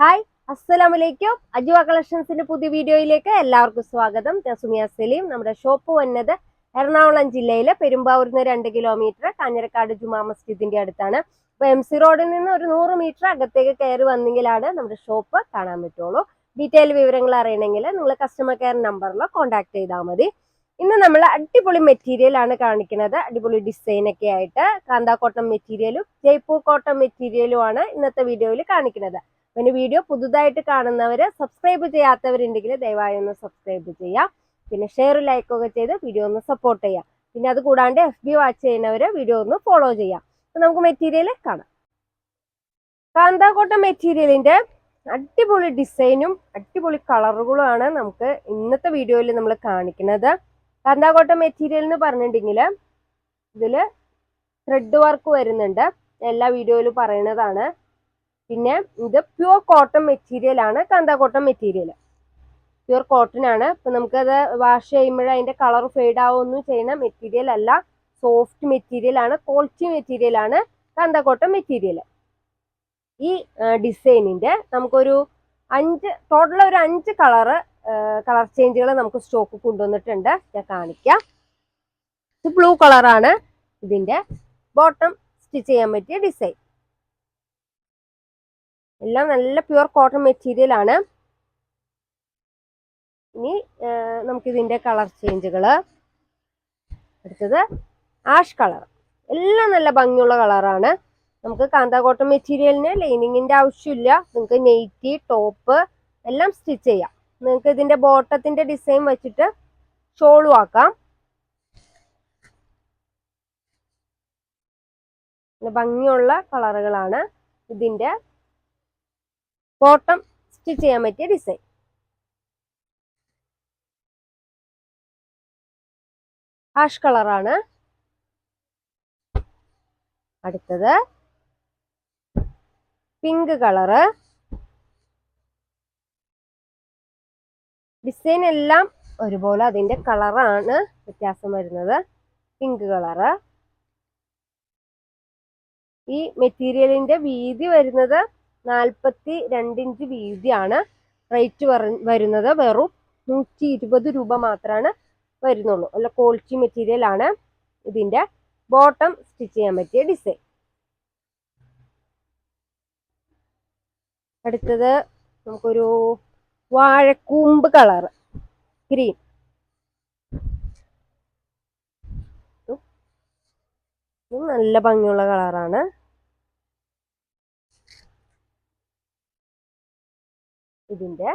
Hi അസ്സലാമലൈക്കും അജുവ കളക്ഷൻസിന്റെ പുതിയ വീഡിയോയിലേക്ക് എല്ലാവർക്കും സ്വാഗതം. സുമിയ സലീം. നമ്മുടെ ഷോപ്പ് വന്നത് എറണാകുളം ജില്ലയിലെ പെരുമ്പാവൂരിൽ നിന്ന് രണ്ട് കിലോമീറ്റർ കാഞ്ഞിരക്കാട് ജുമാ മസ്ജിദിന്റെ അടുത്താണ്. അപ്പൊ എം സി റോഡിൽ നിന്ന് ഒരു നൂറ് മീറ്റർ അകത്തേക്ക് കയറി വന്നെങ്കിലാണ് നമ്മുടെ ഷോപ്പ് കാണാൻ പറ്റുള്ളൂ. ഡീറ്റെയിൽ വിവരങ്ങൾ അറിയണമെങ്കിൽ നിങ്ങൾ കസ്റ്റമർ കെയർ നമ്പറിലോ കോൺടാക്ട് ചെയ്താൽ മതി. ഇന്ന് നമ്മൾ അടിപൊളി മെറ്റീരിയൽ ആണ് കാണിക്കുന്നത്. അടിപൊളി ഡിസൈൻ ഒക്കെ ആയിട്ട് കാന്താ കോട്ടൺ മെറ്റീരിയലും ജയ്പൂർ കോട്ടൺ മെറ്റീരിയലും ആണ് ഇന്നത്തെ വീഡിയോയിൽ കാണിക്കുന്നത്. പിന്നെ വീഡിയോ പുതുതായിട്ട് കാണുന്നവര് സബ്സ്ക്രൈബ് ചെയ്യാത്തവരുണ്ടെങ്കിൽ ദയവായി ഒന്ന് സബ്സ്ക്രൈബ് ചെയ്യാം. പിന്നെ ഷെയർ ലൈക്ക് ഒക്കെ ചെയ്ത് വീഡിയോ ഒന്ന് സപ്പോർട്ട് ചെയ്യാം. പിന്നെ അത് കൂടാണ്ട് എഫ് ബി വാച്ച് ചെയ്യുന്നവര് വീഡിയോ ഒന്ന് ഫോളോ ചെയ്യാം. അപ്പൊ നമുക്ക് മെറ്റീരിയൽ കാണാം. കാന്താക്കോട്ട മെറ്റീരിയലിന്റെ അടിപൊളി ഡിസൈനും അടിപൊളി കളറുകളും ആണ് നമുക്ക് ഇന്നത്തെ വീഡിയോയിൽ നമ്മൾ കാണിക്കുന്നത്. കാന്താക്കോട്ട മെറ്റീരിയൽ എന്ന് പറഞ്ഞിട്ടുണ്ടെങ്കിൽ ഇതിൽ ത്രെഡ് വർക്ക് വരുന്നുണ്ട്. എല്ലാ വീഡിയോയിലും പറയുന്നതാണ് പിന്നെ ഇത് പ്യുവർ കോട്ടൺ മെറ്റീരിയൽ ആണ് കാന്താകോട്ടൺ മെറ്റീരിയൽ പ്യുവർ കോട്ടൺ ആണ്. ഇപ്പൊ നമുക്കത് വാഷ് ചെയ്യുമ്പോൾ അതിന്റെ കളർ ഫെയ്ഡ് ആവുമൊന്നും ചെയ്യുന്ന മെറ്റീരിയൽ അല്ല. സോഫ്റ്റ് മെറ്റീരിയൽ ആണ്. ക്വാളിറ്റി മെറ്റീരിയൽ ആണ് കാന്താകോട്ടൺ മെറ്റീരിയൽ ഈ ഡിസൈനിന്റെ നമുക്കൊരു അഞ്ച് ടോട്ടൽ ഒരു അഞ്ച് കളറ് കളർ ചേഞ്ചുകൾ നമുക്ക് സ്റ്റോക്ക് കൊണ്ടുവന്നിട്ടുണ്ട്. ഞാൻ കാണിക്കാം. ഇത് ബ്ലൂ കളറാണ്. ഇതിന്റെ ബോട്ടം സ്റ്റിച്ച് ചെയ്യാൻ പറ്റിയ ഡിസൈൻ. എല്ലാം നല്ല പ്യുവർ കോട്ടൺ മെറ്റീരിയൽ ആണ്. ഇനി നമുക്ക് ഇതിന്റെ കളർ ചേഞ്ചുകൾ അടുത്തത് ആഷ് കളർ. എല്ലാം നല്ല ഭംഗിയുള്ള കളറാണ്. നമുക്ക് കാന്താ കോട്ടൺ മെറ്റീരിയലിന് ലൈനിങ്ങിന്റെ ആവശ്യമില്ല. നിങ്ങൾക്ക് നെയ്റ്റി ടോപ്പ് എല്ലാം സ്റ്റിച്ച് ചെയ്യാം. നിങ്ങൾക്ക് ഇതിന്റെ ബോട്ടത്തിന്റെ ഡിസൈൻ വെച്ചിട്ട് ഷോളും ആക്കാം. ഭംഗിയുള്ള കളറുകളാണ് ഇതിന്റെ ബോട്ടം സ്റ്റിച്ച് ചെയ്യാൻ പറ്റിയ ഡിസൈൻ. ഹാഷ് കളറാണ്. അടുത്തത് പിങ്ക് കളറ്. ഡിസൈൻ എല്ലാം ഒരുപോലെ അതിന്റെ കളറാണ് വ്യത്യാസം വരുന്നത്. പിങ്ക് കളറ് ഈ മെറ്റീരിയലിന്റെ വീതി വരുന്നത് നാൽപ്പത്തി രണ്ട് ഇഞ്ച് വീതിയാണ് റേറ്റ് വരുന്നത് വെറും നൂറ്റി ഇരുപത് രൂപ മാത്രമാണ് വരുന്നുള്ളൂ. അല്ല ക്വാളിറ്റി മെറ്റീരിയൽ ആണ് ഇതിന്റെ. ബോട്ടം സ്റ്റിച്ച് ചെയ്യാൻ പറ്റിയ ഡിസൈൻ അടുത്തത് നമുക്കൊരു വാഴക്കൂമ്പ് കളർ. ഗ്രീൻ. നല്ല ഭംഗിയുള്ള കളറാണ്. ഇതിന്റെ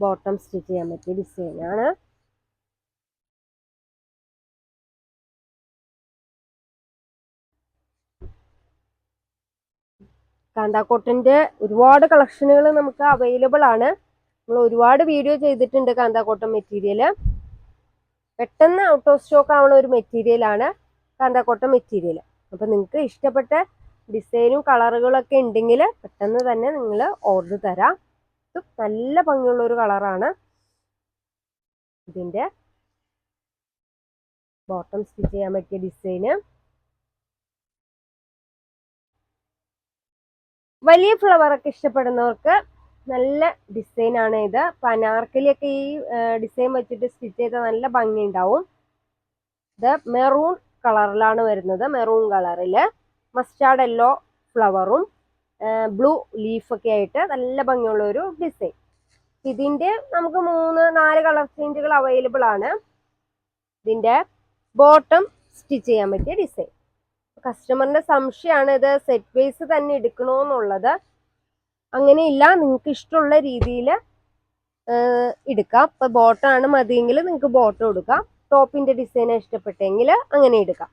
ബോട്ടം സ്റ്റിച്ച് ചെയ്യാൻ പറ്റിയ ഡിസൈനാണ്. കാന്താക്കോട്ടന്റെ ഒരുപാട് കളക്ഷനുകൾ നമുക്ക് അവൈലബിൾ ആണ്. നമ്മൾ ഒരുപാട് വീഡിയോ ചെയ്തിട്ടുണ്ട് കാന്താക്കോട്ടൻ മെറ്റീരിയൽ പെട്ടെന്ന് ഔട്ട് ഓഫ് സ്റ്റോക്ക് ആവുന്ന ഒരു മെറ്റീരിയലാണ് കാന്താക്കോട്ടൻ മെറ്റീരിയൽ അപ്പൊ നിങ്ങൾക്ക് ഇഷ്ടപ്പെട്ട ഡിസൈനും കളറുകളൊക്കെ ഉണ്ടെങ്കിൽ പെട്ടെന്ന് തന്നെ നിങ്ങൾ ഓർഡർ തരാം. ഇത് നല്ല ഭംഗിയുള്ള ഒരു കളറാണ് ഇതിന്റെ ബോട്ടം സ്റ്റിച്ച് ചെയ്യാൻ പറ്റിയ ഡിസൈന് വലിയ ഫ്ലവറൊക്കെ ഇഷ്ടപ്പെടുന്നവർക്ക് നല്ല ഡിസൈൻ ആണ് ഇത്. പനാർക്കലിയൊക്കെ ഈ ഡിസൈൻ വെച്ചിട്ട് സ്റ്റിച്ച് ചെയ്താൽ നല്ല ഭംഗി ഉണ്ടാവും ഇത് മെറൂൺ കളറിലാണ് വരുന്നത് മെറൂൺ കളറിൽ മസ്റ്റാർഡ് യെല്ലോ ഫ്ലവറും ബ്ലൂ ലീഫൊക്കെ ആയിട്ട് നല്ല ഭംഗിയുള്ള ഒരു ഡിസൈൻ ഇതിന്റെ നമുക്ക് മൂന്ന് നാല് കളർ ചേഞ്ചുകൾ അവൈലബിൾ ആണ്. ഇതിന്റെ ബോട്ടം സ്റ്റിച്ച് ചെയ്യാൻ പറ്റിയ ഡിസൈൻ കസ്റ്റമറിന്റെ സംശയമാണ് ഇത് സെറ്റ് വൈസ് തന്നെ എടുക്കണോന്നുള്ളത്. അങ്ങനെയില്ല നിങ്ങൾക്ക് ഇഷ്ടമുള്ള രീതിയിൽ എടുക്കാം. ഇപ്പൊ ബോട്ടാണ് മതിയെങ്കിൽ നിങ്ങൾക്ക് ബോട്ടം എടുക്കാം. ടോപ്പിന്റെ ഡിസൈൻ ഇഷ്ടപ്പെട്ടെങ്കിൽ അങ്ങനെ എടുക്കാം.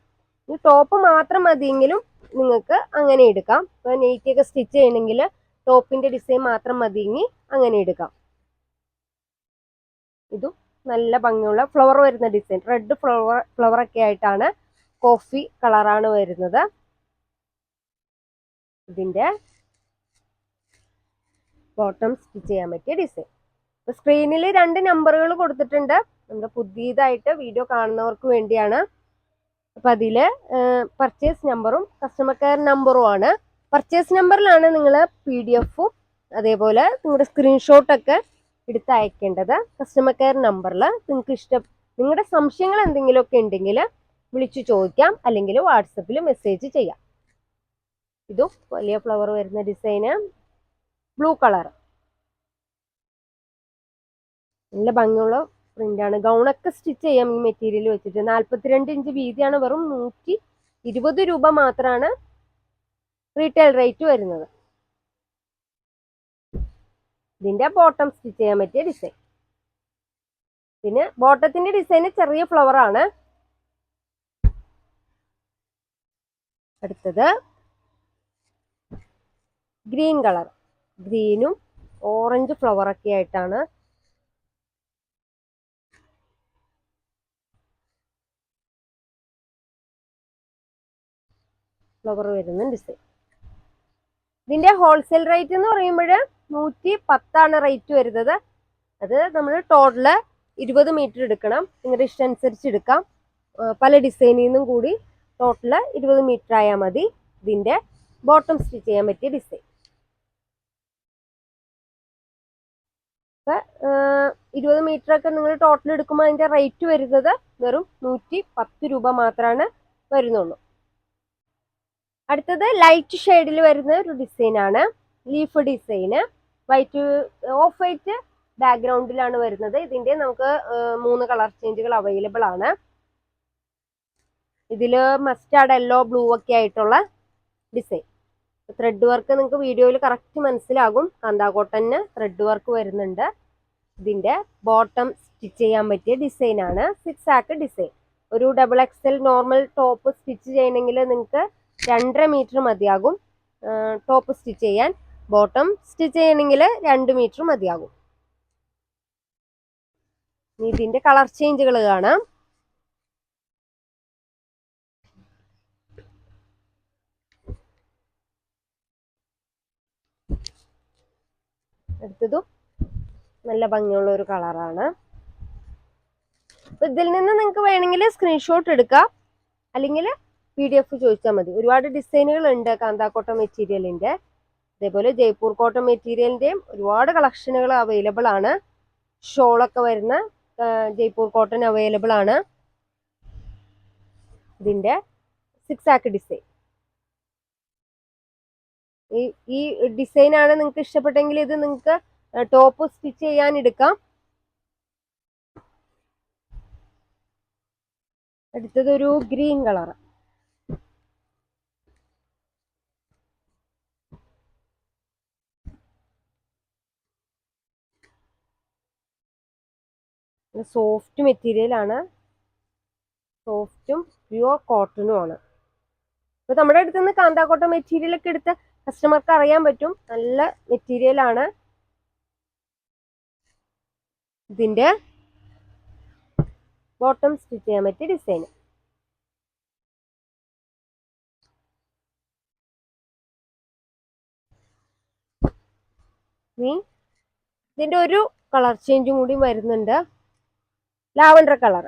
ഈ ടോപ്പ് മാത്രം മതിയെങ്കിലും നിങ്ങൾക്ക് അങ്ങനെ എടുക്കാം. ഇപ്പൊ നെയ്റ്റൊക്കെ സ്റ്റിച്ച് ചെയ്യണമെങ്കിൽ ടോപ്പിന്റെ ഡിസൈൻ മാത്രം മതിയെങ്കിൽ അങ്ങനെ എടുക്കാം. ഇതും നല്ല ഭംഗിയുള്ള ഫ്ലവർ വരുന്ന ഡിസൈൻ റെഡ് ഫ്ലവർ ഒക്കെ ആയിട്ടാണ് കോഫി കളറാണ് വരുന്നത്. ഇതിന്റെ ബോട്ടം സ്റ്റിച്ച് ചെയ്യാൻ പറ്റിയ ഡിസൈൻ. ഇപ്പൊ സ്ക്രീനിൽ രണ്ട് നമ്പറുകൾ കൊടുത്തിട്ടുണ്ട്. നമ്മുടെ പുതിയതായിട്ട് വീഡിയോ കാണുന്നവർക്ക് വേണ്ടിയാണ്. അപ്പൊ അതിൽ പർച്ചേസ് നമ്പറും കസ്റ്റമർ കെയർ നമ്പറും ആണ്. പർച്ചേസ് നമ്പറിലാണ് നിങ്ങൾ പി ഡി എഫും അതേപോലെ നിങ്ങളുടെ സ്ക്രീൻഷോട്ടൊക്കെ എടുത്ത് അയക്കേണ്ടത് കസ്റ്റമർ കെയർ നമ്പറിൽ നിങ്ങൾക്ക് ഇഷ്ടം നിങ്ങളുടെ സംശയങ്ങൾ എന്തെങ്കിലുമൊക്കെ ഉണ്ടെങ്കിൽ വിളിച്ചു ചോദിക്കാം അല്ലെങ്കിൽ വാട്സപ്പിൽ മെസ്സേജ് ചെയ്യാം. ഇതും വലിയ ഫ്ലവർ വരുന്ന ഡിസൈന് ബ്ലൂ കളർ നല്ല ഭംഗിയുള്ള പ്രിന്റാണ് ഗൗണൊക്കെ സ്റ്റിച്ച് ചെയ്യാം ഈ മെറ്റീരിയൽ വെച്ചിട്ട്. നാൽപ്പത്തിരണ്ട് ഇഞ്ച് വീതിയാണ് വെറും നൂറ്റി ഇരുപത് രൂപ മാത്രമാണ് റീറ്റെയിൽ റേറ്റ് വരുന്നത്. ഇതിന്റെ ബോട്ടം സ്റ്റിച്ച് ചെയ്യാൻ പറ്റിയ ഡിസൈൻ പിന്നെ ബോട്ടത്തിന്റെ ഡിസൈന് ചെറിയ ഫ്ലവർ ആണ്. അടുത്തത് ഗ്രീൻ കളർ. ഗ്രീനും ഓറഞ്ച് ഫ്ലവർ ഒക്കെ ആയിട്ടാണ് ഫ്ലവർ വരുന്ന ഡിസൈൻ ഇതിന്റെ ഹോൾസെയിൽ റേറ്റ് എന്ന് പറയുമ്പോൾ നൂറ്റി പത്താണ് റേറ്റ് വരുന്നത്. അത് നമ്മൾ ടോട്ടൽ ഇരുപത് മീറ്റർ എടുക്കണം. നിങ്ങളുടെ ഇഷ്ടം അനുസരിച്ച് എടുക്കാം. പല ഡിസൈനിൽ നിന്നും കൂടി ടോട്ടൽ ഇരുപത് മീറ്റർ ആയാൽ മതി. ഇതിന്റെ ബോട്ടം സ്റ്റിച്ച് ചെയ്യാൻ പറ്റിയ ഡിസൈൻ ഇരുപത് മീറ്റർ ഒക്കെ നിങ്ങൾ ടോട്ടൽ എടുക്കുമ്പോൾ അതിന്റെ റേറ്റ് വരുന്നത് വെറും നൂറ്റി പത്ത് രൂപ മാത്രമാണ് വരുന്നുള്ളൂ. അടുത്തത് ലൈറ്റ് ഷെയ്ഡിൽ വരുന്ന ഒരു ഡിസൈനാണ് ലീഫ് ഡിസൈന് വൈറ്റ് ഓഫ് വൈറ്റ് ബാക്ക്ഗ്രൗണ്ടിലാണ് വരുന്നത്. ഇതിന്റെ നമുക്ക് മൂന്ന് കളർ ചേഞ്ചുകൾ അവൈലബിൾ ആണ്. ഇതിൽ മസ്റ്റാർഡ് യെല്ലോ ബ്ലൂ ഒക്കെ ആയിട്ടുള്ള ഡിസൈൻ ത്രെഡ് വർക്ക് നിങ്ങൾക്ക് വീഡിയോയിൽ കറക്റ്റ് മനസ്സിലാകും. കാന്താ കോട്ടന് ത്രെഡ് വർക്ക് വരുന്നുണ്ട്. ഇതിന്റെ ബോട്ടം സ്റ്റിച്ച് ചെയ്യാൻ പറ്റിയ ഡിസൈൻ ആണ്. സിക്സ് ആക്ക് ഡിസൈൻ ഒരു double XL normal top stitch ചെയ്യണമെങ്കിൽ നിങ്ങൾക്ക് രണ്ടര മീറ്റർ മതിയാകും. ടോപ്പ് സ്റ്റിച്ച് ചെയ്യാൻ. ബോട്ടം സ്റ്റിച്ച് ചെയ്യണമെങ്കിൽ രണ്ട് മീറ്റർ മതിയാകും. ഇതിന്റെ കളർ ചേഞ്ചുകൾ കാണാം. അടുത്തതും നല്ല ഭംഗിയുള്ള ഒരു കളറാണ്. ഇതിൽ നിന്ന് നിങ്ങൾക്ക് വേണമെങ്കിൽ സ്ക്രീൻഷോട്ട് എടുക്കാം. അല്ലെങ്കിൽ പി ഡി എഫ് ചോദിച്ചാൽ മതി. ഒരുപാട് ഡിസൈനുകൾ ഉണ്ട് കാന്താക്കോട്ട മെറ്റീരിയലിന്റെ അതേപോലെ ജയ്പൂർ കോട്ടൺ മെറ്റീരിയലിന്റെയും ഒരുപാട് കളക്ഷനുകൾ അവൈലബിൾ ആണ്. ഷോളൊക്കെ വരുന്ന ജയ്പൂർ കോട്ടൺ അവൈലബിൾ ആണ്. ഇതിന്റെ സിക്സ് ആക്ക് ഡിസൈൻ ഈ ഡിസൈൻ ആണ് നിങ്ങൾക്ക് ഇഷ്ടപ്പെട്ടെങ്കിൽ ഇത് നിങ്ങൾക്ക് ടോപ്പ് സ്റ്റിച്ച് ചെയ്യാൻ എടുക്കാം. അടുത്തത് ഒരു ഗ്രീൻ കളർ സോഫ്റ്റ് മെറ്റീരിയൽ ആണ്. സോഫ്റ്റും പ്യുവർ കോട്ടനും ആണ്. ഇപ്പൊ നമ്മുടെ അടുത്ത് നിന്ന് കാന്താക്കോട്ട മെറ്റീരിയൽ ഒക്കെ എടുത്ത് കസ്റ്റമർക്ക് അറിയാൻ പറ്റും. നല്ല മെറ്റീരിയൽ ആണ്. ഇതിന്റെ ബോട്ടം സ്റ്റിച്ച് ചെയ്യാൻ പറ്റിയ ഡിസൈൻ ഇതിന്റെ ഒരു കളർ ചേഞ്ചും കൂടി വരുന്നുണ്ട്. ലാവണ്ടർ കളർ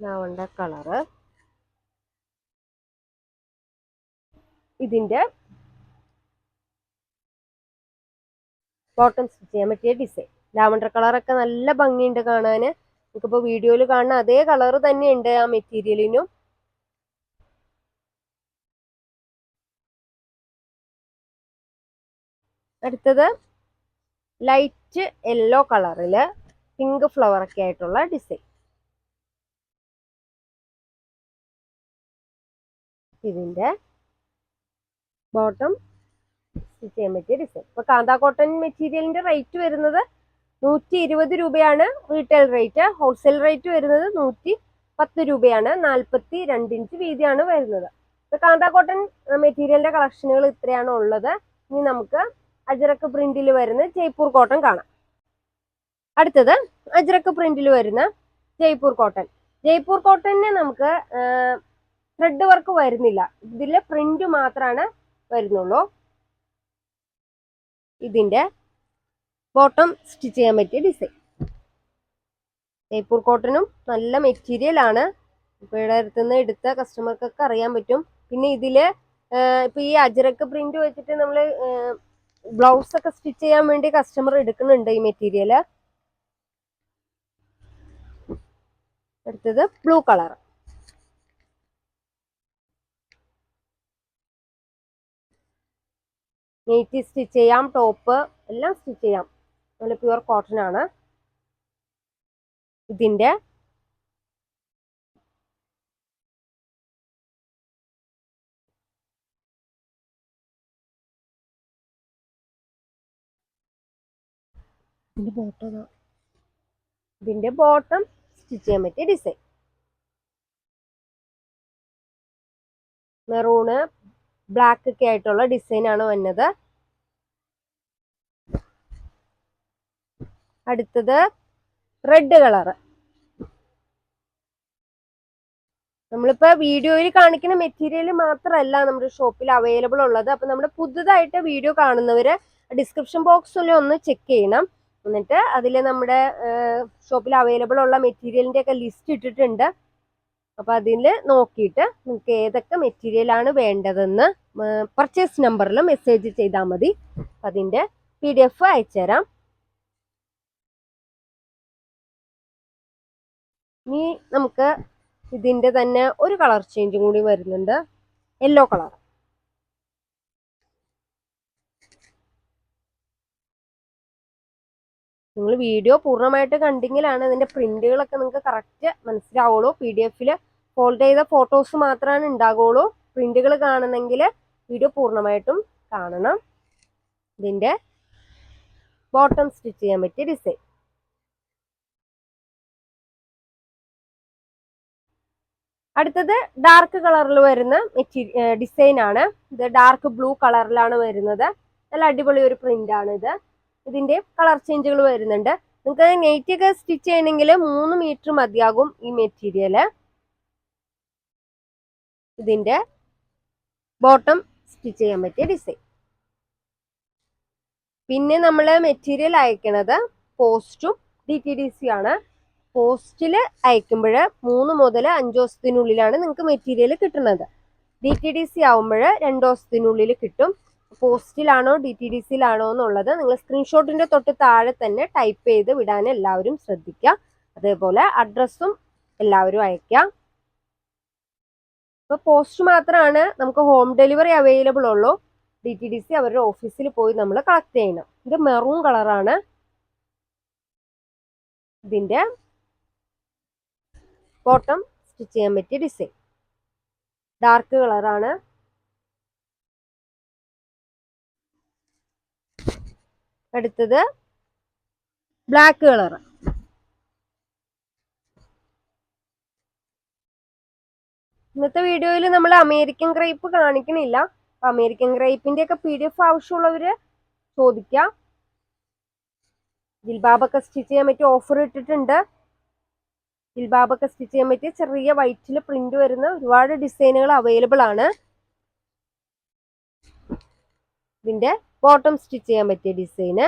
ലാവൻഡർ കളറ് ഇതിന്റെ ബോട്ടം സ്റ്റിച്ച് ചെയ്യാൻ പറ്റിയ ഡിസൈൻ ലാവണ്ടർ കളറൊക്കെ നല്ല ഭംഗിയുണ്ട് കാണാന്. നമുക്കിപ്പോ വീഡിയോയിൽ കാണുന്ന അതേ കളർ തന്നെയുണ്ട് ആ മെറ്റീരിയലിനും അടുത്തത് ലൈറ്റ് യെല്ലോ കളറിൽ പിങ്ക് ഫ്ലവർ ഒക്കെ ആയിട്ടുള്ള ഡിസൈൻ ഇതിന്റെ ബോട്ടം സ്റ്റിച്ച് ചെയ്യാൻ പറ്റിയ ഡിസൈൻ ഇപ്പൊ കാന്താ കോട്ടൺ മെറ്റീരിയലിന്റെ റേറ്റ് വരുന്നത് നൂറ്റി ഇരുപത് രൂപയാണ്. റീറ്റെയിൽ റേറ്റ് ഹോൾസെയിൽ റേറ്റ് വരുന്നത് നൂറ്റി പത്ത് രൂപയാണ്. നാൽപ്പത്തി രണ്ട് ഇഞ്ച് വീതിയാണ് വരുന്നത്. ഇപ്പൊ കാന്താ കോട്ടൺ മെറ്റീരിയലിന്റെ കളക്ഷനുകൾ ഇത്രയാണ് ഉള്ളത്. ഇനി നമുക്ക് അജറക്ക് പ്രിന്റിൽ വരുന്ന ജയ്പൂർ കോട്ടൺ കാണാം. അടുത്തത് അജറക്ക് പ്രിന്റിൽ വരുന്ന ജയ്പൂർ കോട്ടൺ ജയ്പൂർ കോട്ടണിന് നമുക്ക് ത്രെഡ് വർക്ക് വരുന്നില്ല. ഇതിലെ പ്രിന്റ് മാത്രമാണ് വരുന്നുള്ളൂ. ഇതിന്റെ ബോട്ടം സ്റ്റിച്ച് ചെയ്യാൻ പറ്റിയ ഡിസൈൻ ജയ്പൂർ കോട്ടനും നല്ല മെറ്റീരിയൽ ആണ്. ഇപ്പോൾ ഇവിടെ അടുത്തുനിന്ന് എടുത്ത കസ്റ്റമർക്കൊക്കെ അറിയാൻ പറ്റും. പിന്നെ ഇതിൽ ഇപ്പോൾ ഈ അജരക്ക് പ്രിന്റ് വെച്ചിട്ട് നമ്മൾ ബ്ലൗസ് ഒക്കെ സ്റ്റിച്ച് ചെയ്യാൻ വേണ്ടി കസ്റ്റമർ എടുക്കുന്നുണ്ട് ഈ മെറ്റീരിയൽ അടുത്തത് ബ്ലൂ കളർ നെയ്റ്റി സ്റ്റിച്ച് ചെയ്യാം ടോപ്പ് എല്ലാം സ്റ്റിച്ച് ചെയ്യാം. നല്ല പ്യുവർ കോട്ടൺ ആണ്. ഇതിന്റെ ഇതിന്റെ ബോട്ടം ഇതിന്റെ ബോട്ടം സ്റ്റിച്ച് ചെയ്യാൻ പറ്റിയ ഡിസൈൻ മെറൂണ് ബ്ലാക്ക് ഒക്കെ ആയിട്ടുള്ള ഡിസൈൻ ആണ് വന്നത്. അടുത്തത് റെഡ് കളർ നമ്മളിപ്പോ വീഡിയോയിൽ കാണിക്കുന്ന മെറ്റീരിയൽ മാത്രമല്ല നമ്മുടെ ഷോപ്പിൽ അവൈലബിൾ ഉള്ളത്. അപ്പൊ നമ്മുടെ പുതുതായിട്ട് വീഡിയോ കാണുന്നവര് ഡിസ്ക്രിപ്ഷൻ ബോക്സിൽ ഒന്ന് ചെക്ക് ചെയ്യണം. എന്നിട്ട് അതിൽ നമ്മുടെ ഷോപ്പിൽ അവൈലബിൾ ഉള്ള മെറ്റീരിയലിന്റെ ഒക്കെ ലിസ്റ്റ് ഇട്ടിട്ടുണ്ട്. അപ്പൊ അതിൽ നോക്കിയിട്ട് നിങ്ങൾക്ക് ഏതൊക്കെ മെറ്റീരിയൽ ആണ് വേണ്ടതെന്ന് പർച്ചേസ് നമ്പറിൽ മെസ്സേജ് ചെയ്താൽ മതി. അതിന്റെ പി ഡി എഫ് അയച്ചുതരാം ഇനി നമുക്ക് ഇതിന്റെ തന്നെ ഒരു കളർ ചേഞ്ചും കൂടി വരുന്നുണ്ട്. യെല്ലോ കളർ നിങ്ങൾ വീഡിയോ പൂർണമായിട്ട് കണ്ടെങ്കിലാണ് അതിന്റെ പ്രിന്റുകളൊക്കെ നിങ്ങൾക്ക് കറക്റ്റ് മനസ്സിലാവുള്ളൂ. പി ഡി എഫിൽ ഫോൾഡ് ചെയ്ത ഫോട്ടോസ് മാത്രമാണ് ഉണ്ടാകുള്ളൂ പ്രിന്റുകൾ കാണണമെങ്കിൽ വീഡിയോ പൂർണമായിട്ടും കാണണം. ഇതിന്റെ ബോട്ടം സ്റ്റിച്ച് ചെയ്യാൻ പറ്റിയ ഡിസൈൻ അടുത്തത് ഡാർക്ക് കളറിൽ വരുന്ന മെറ്റീരിയൽ ഡിസൈൻ ആണ്. ഇത് ഡാർക്ക് ബ്ലൂ കളറിലാണ് വരുന്നത്. നല്ല അടിപൊളി ഒരു പ്രിന്റ് ആണ് ഇത് ഇതിന്റെ കളർ ചേഞ്ചുകൾ വരുന്നുണ്ട്. നിങ്ങൾക്ക് നെയ്റ്റ് ഒക്കെ സ്റ്റിച്ച് ചെയ്യണമെങ്കിൽ മൂന്ന് മീറ്റർ മതിയാകും ഈ മെറ്റീരിയൽ ഇതിന്റെ ബോട്ടം സ്റ്റിച്ച് ചെയ്യാൻ പറ്റിയ ഡിസൈൻ പിന്നെ നമ്മൾ മെറ്റീരിയൽ അയക്കണത് പോസ്റ്റും ഡി ടി ഡി സി ആണ്. പോസ്റ്റിൽ അയക്കുമ്പോൾ മൂന്ന് മുതൽ അഞ്ച് ദിവസത്തിനുള്ളിലാണ് നിങ്ങൾക്ക് മെറ്റീരിയൽ കിട്ടുന്നത്. ഡി ടി ഡി സി ആവുമ്പോൾ രണ്ട് ദിവസത്തിനുള്ളിൽ കിട്ടും. പോസ്റ്റിലാണോ ഡി ടി ഡി സിയിലാണോ എന്നുള്ളത് നിങ്ങൾ സ്ക്രീൻഷോട്ടിന്റെ തൊട്ട് താഴെ തന്നെ ടൈപ്പ് ചെയ്ത് വിടാൻ എല്ലാവരും ശ്രദ്ധിക്കുക. അതേപോലെ അഡ്രസ്സും എല്ലാവരും അയക്കാം ഇപ്പൊ പോസ്റ്റ് മാത്രമാണ് നമുക്ക് ഹോം ഡെലിവറി അവൈലബിൾ ഉള്ളൂ. ഡി ടി ഡി സി അവരുടെ ഓഫീസിൽ പോയി നമ്മൾ കളക്ട് ചെയ്യണം. ഇത് മെറൂൺ കളറാണ്. ഇതിന്റെ ബോട്ടം സ്റ്റിച്ച് ചെയ്യാൻ പറ്റിയ ഡിസൈൻ. ഡാർക്ക് കളറാണ്. അടുത്തത് ബ്ലാക്ക് കളർ ഇന്നത്തെ വീഡിയോയിൽ നമ്മൾ അമേരിക്കൻ ക്രൈപ്പ് കാണിക്കണില്ല. അമേരിക്കൻ ക്രൈപ്പിന്റെ ഒക്കെ പി ഡി എഫ് ആവശ്യമുള്ളവര് ചോദിക്കാം. ജിൽബാബൊക്കെ സ്റ്റിച്ച് ചെയ്യാൻ പറ്റിയ ഓഫർ ഇട്ടിട്ടുണ്ട്. ജിൽബാബൊക്കെ സ്റ്റിച്ച് ചെയ്യാൻ പറ്റിയ ചെറിയ വൈറ്റിൽ പ്രിന്റ് വരുന്ന ഒരുപാട് ഡിസൈനുകൾ അവൈലബിൾ ആണ്. ഇതിന്റെ ബോട്ടം സ്റ്റിച്ച് ചെയ്യാൻ പറ്റിയ ഡിസൈന്.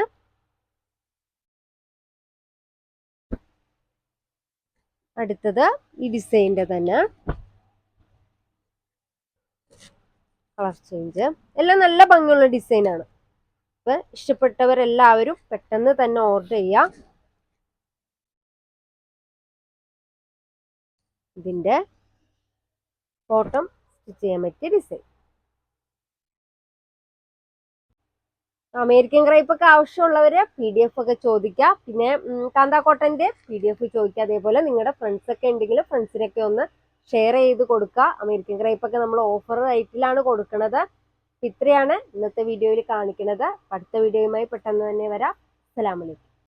അടുത്തത് ഈ ഡിസൈന്റെ തന്നെ. Colour change. എല്ലാം നല്ല ഭംഗിയുള്ള ഡിസൈനാണ്. അപ്പൊ ഇഷ്ടപ്പെട്ടവരെല്ലാവരും പെട്ടെന്ന് തന്നെ ഓർഡർ ചെയ്യുക ഇതിന്റെ ബോട്ടം സ്റ്റിച്ച് ചെയ്യാൻ പറ്റിയ ഡിസൈൻ. അമേരിക്കൻ ക്രൈപ്പ് ഒക്കെ ആവശ്യമുള്ളവര് പി ഡി എഫ് ഒക്കെ ചോദിക്കുക പിന്നെ കാന്താക്കോട്ടന്റെ പി ഡി എഫ് ചോദിക്കുക അതേപോലെ നിങ്ങളുടെ ഫ്രണ്ട്സ് ഒക്കെ ഉണ്ടെങ്കിൽ ഫ്രണ്ട്സിനൊക്കെ ഒന്ന് ഷെയർ ചെയ്ത് കൊടുക്കുക അമേരിക്കൻ ക്രൈപ്പ് ഒക്കെ നമ്മൾ ഓഫർ റേറ്റിലാണ് കൊടുക്കുന്നത് ഇത്രയാണ് ഇന്നത്തെ വീഡിയോയിൽ കാണിക്കുന്നത് അടുത്ത വീഡിയോയുമായി പെട്ടെന്ന് തന്നെ വരാം. അസ്സലാമലൈക്കും